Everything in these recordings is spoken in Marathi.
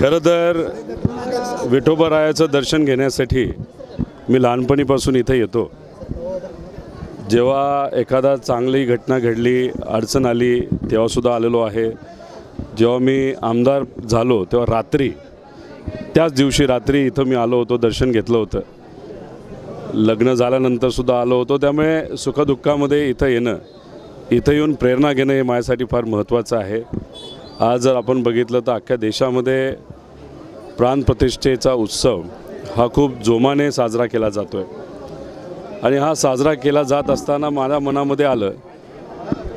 खरं तर विठोबरायाचं दर्शन घेण्यासाठी मी लहानपणीपासून इथं येतो. जेव्हा एखादा चांगली घटना घडली अडचण आली तेव्हासुद्धा आलेलो आहे. जेव्हा मी आमदार झालो तेव्हा रात्री त्याच दिवशी रात्री इथं मी आलो होतो दर्शन घेतलं होतं. लग्न झाल्यानंतरसुद्धा आलो होतो. त्यामुळे सुखदुःखामध्ये इथं येणं इथं येऊन प्रेरणा घेणं हे माझ्यासाठी फार महत्त्वाचं आहे. आज जर आपण बघितलं तर अख्ख्या देशामध्ये प्राणप्रतिष्ठेचा उत्सव हा खूप जोमाने साजरा केला जातो आहे आणि हा साजरा केला जात असताना माझ्या मनामध्ये आलं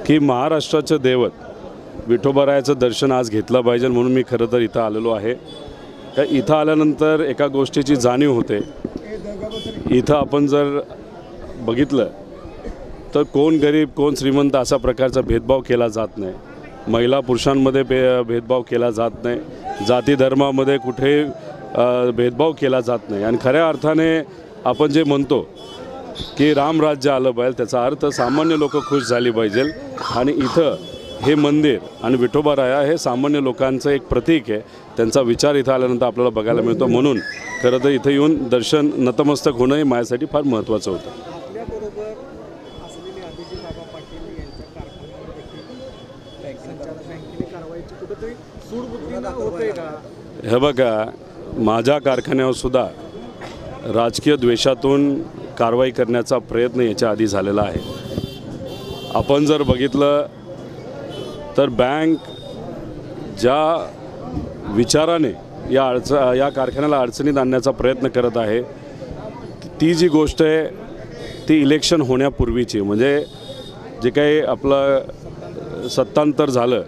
की महाराष्ट्राचं दैवत विठोबरायाचं दर्शन आज घेतलं पाहिजे म्हणून मी खरं तर इथं आलेलो आहे. त्या इथं आल्यानंतर एका गोष्टीची जाणीव होते. इथं आपण जर बघितलं तर कोण गरीब कोण श्रीमंत अशा प्रकारचा भेदभाव केला जात नाही. महिला पुरुषांमध्ये भे भेदभाव केला जात नाही. जाती धर्मामध्ये कुठेही भेदभाव केला जात नाही. आणि खऱ्या अर्थाने आपण जे म्हणतो की रामराज्य आलं पाहिजे त्याचा अर्थ सामान्य लोक खुश झाली पाहिजे. आणि इथं हे मंदिर आणि विठोबाराया हे सामान्य लोकांचं एक प्रतीक आहे. त्यांचा विचार इथं आल्यानंतर आपल्याला बघायला मिळतो. म्हणून खरं तर इथं येऊन दर्शन नतमस्तक होणं हे माझ्यासाठी फार महत्त्वाचं होतं. हे बघा माझ्या कारखान्यावर सुद्धा राजकीय द्वेषातून कारवाई करण्याचा प्रयत्न याच्या आधी झालेला आहे. आपण जर बघितलं तर बँक ज्या विचाराने या अडच या कारखान्याला अडचणीत आणण्याचा प्रयत्न करत आहे. ती जी गोष्ट आहे ती इलेक्शन होण्यापूर्वीची. म्हणजे जे काही आपलं सत्तांतर झालं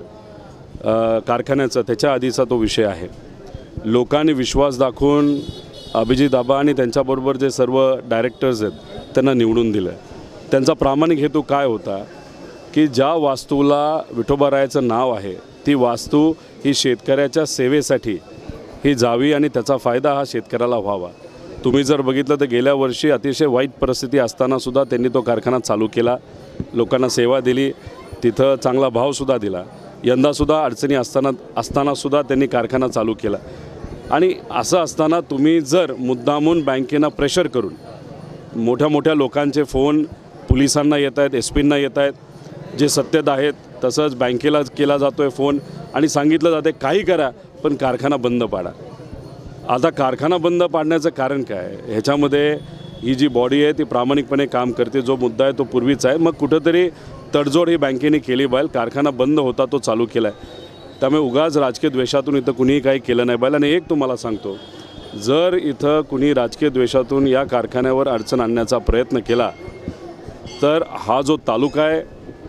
कारखान्याचं त्याच्या आधीचा तो विषय आहे. लोकांनी विश्वास दाखवून अभिजित आबा आणि त्यांच्याबरोबर जे सर्व डायरेक्टर्स आहेत त्यांना निवडून दिलं. त्यांचा प्रामाणिक हेतू काय होता? की ज्या वास्तूला विठोबारायाचं नाव आहे ती वास्तू ही शेतकऱ्याच्या सेवेसाठी ही जावी आणि त्याचा फायदा हा शेतकऱ्याला व्हावा. तुम्ही जर बघितलं तर गेल्या वर्षी अतिशय वाईट परिस्थिती असतानासुद्धा त्यांनी तो कारखाना चालू केला. लोकांना सेवा दिली. तिथं चांगला भावसुद्धा दिला. यंदासुद्धा अडचणी असताना असतानासुद्धा त्यांनी कारखाना चालू केला. आणि असं असताना तुम्ही जर मुद्दामून बँकेनं प्रेशर करून मोठ्या मोठ्या लोकांचे फोन पोलिसांना येत आहेत एस पींना येत आहेत जे सत्तेत आहेत तसंच बँकेला केला जातो आहे फोन आणि सांगितलं जाते काही करा पण कारखाना बंद पाडा. आता कारखाना बंद पाडण्याचं कारण काय? ह्याच्यामध्ये ही जी बॉडी आहे ती प्रामाणिकपणे काम करते. जो मुद्दा आहे तो पूर्वीचा आहे. मग कुठंतरी तडजोड ही बँकेने केली पाहिजे कारखाना बंद होता तो चालू केला आहे त्यामुळे उगाच राजकीय द्वेषातून इथं कुणीही काही केलं नाही पाहिजे आणि एक तुम्हाला सांगतो जर इथं कुणी राजकीय द्वेषातून या कारखान्यावर अडचण आणण्याचा प्रयत्न केला तर हा जो तालुका आहे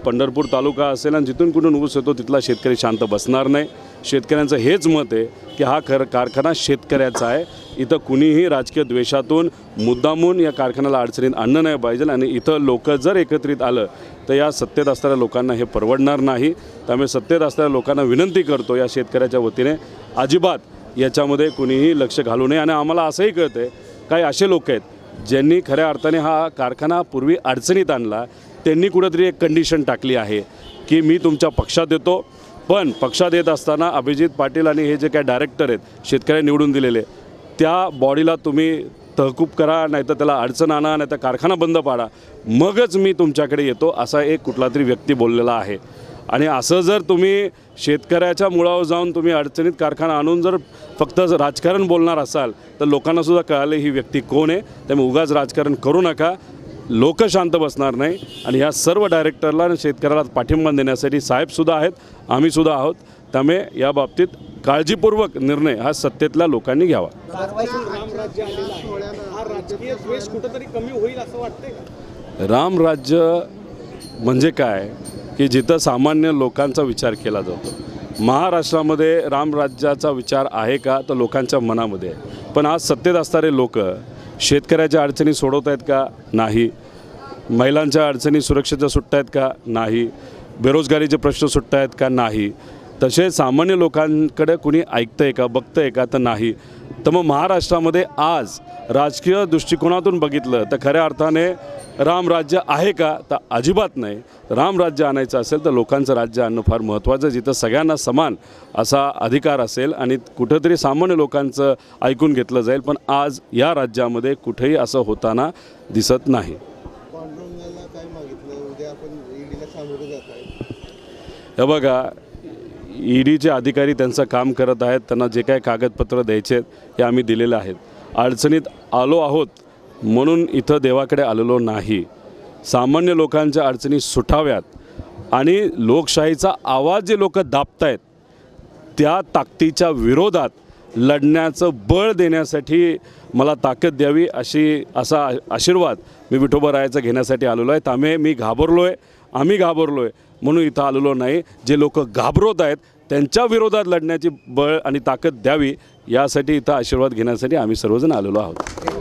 पंढरपूर तालुका असेल आणि जिथून कुठून ऊस येतो तिथला शेतकरी शांत बसणार नाही. शेतकऱ्यांचं हेच मत आहे की हा खर कारखाना शेतकऱ्याचा आहे. इथं कुणीही राजकीय द्वेषातून मुद्दामून या कारखान्याला अडचणीत आणणं नाही पाहिजे आणि इथं लोक जर एकत्रित आलं तर या सत्तेत असणाऱ्या लोकांना हे परवडणार नाही. त्यामुळे सत्तेत असणाऱ्या लोकांना विनंती करतो या शेतकऱ्याच्या वतीने अजिबात याच्यामध्ये कुणीही लक्ष घालू नये. आणि आम्हाला असंही कळतं आहे काही असे लोक आहेत ज्यांनी खऱ्या अर्थाने हा कारखाना पूर्वी अडचणीत आणला त्यांनी कुठंतरी एक कंडिशन टाकली आहे की मी तुमच्या पक्षात येतो. पण पक्षात येत असताना अभिजित पाटील आणि हे जे काय डायरेक्टर आहेत शेतकऱ्या निवडून दिलेले त्या बॉडीला तुम्ही तहकूब करा नाहीतर त्याला अडचण आणा नाहीतर कारखाना बंद पाडा. मगच मी तुमच्याकडे येतो असा एक कुठला तरी व्यक्ती बोललेला आहे. आणि असं जर तुम्ही शेतकऱ्याच्या मुळावर जाऊन तुम्ही अडचणीत कारखाना आणून जर फक्त राजकारण बोलणार असाल तर लोकांनासुद्धा कळाले ही व्यक्ती कोण आहे. त्यामुळे उगाच राजकारण करू नका. लोक शांत बसणार नाही आणि ह्या सर्व डायरेक्टरला आणि शेतकऱ्याला पाठिंबा देण्यासाठी साहेबसुद्धा आहेत आम्हीसुद्धा आहोत. त्यामुळे या बाबतीत काळजीपूर्वक निर्णय हा सत्तेतल्या लोकांनी घ्यावा. राम राज्य होईल असं रामराज्य म्हणजे काय? की जिथं सामान्य लोकांचा विचार केला जातो. महाराष्ट्रामध्ये रामराज्याचा विचार आहे का? तर लोकांच्या मनामध्ये आहे. पण आज सत्तेत असणारे लोक शेतकऱ्याच्या अडचणी सोडवत आहेत का? नाही. महिलांच्या अडचणी सुरक्षेच्या सुटत आहेत का? नाही. बेरोजगारीचे प्रश्न सुटत आहेत का? नाही. तसे सामान्य लोकांकडे कुणी ऐकतं आहे का बघतं आहे का? तर नाही. तर मग महाराष्ट्रामध्ये आज राजकीय दृष्टिकोनातून बघितलं तर खऱ्या अर्थाने रामराज्य आहे का? तर अजिबात नाही. रामराज्य आणायचं असेल तर लोकांचं राज्य आणणं फार महत्त्वाचं जिथं सगळ्यांना समान असा अधिकार असेल आणि कुठंतरी सामान्य लोकांचं ऐकून घेतलं जाईल पण आज या राज्यामध्ये कुठेही असं होताना दिसत नाही. आहे. हे बघा ईडीचे अधिकारी त्यांचं काम करत आहेत त्यांना जे काही कागदपत्र द्यायचे आहेत हे आम्ही दिलेले आहेत. अडचणीत आलो आहोत म्हणून इथं देवाकडे आलेलो नाही. सामान्य लोकांच्या अडचणी सुटाव्यात आणि लोकशाहीचा आवाज जे लोक आहेत त्या ताकदीच्या विरोधात लढण्याचं बळ देण्यासाठी मला ताकद द्यावी अशी असा आशीर्वाद मी विठोबरायाचा घेण्यासाठी आलेलो आहे. त्यामुळे मी घाबरलो आहे आम्ही घाबरलो आहे म्हणून इथं आलेलो नाही. जे लोक घाबरवत आहेत त्यांच्या विरोधात लढण्याची बळ आणि ताकद द्यावी यासाठी इथं आशीर्वाद घेण्यासाठी आम्ही सर्वजण आलेलो आहोत.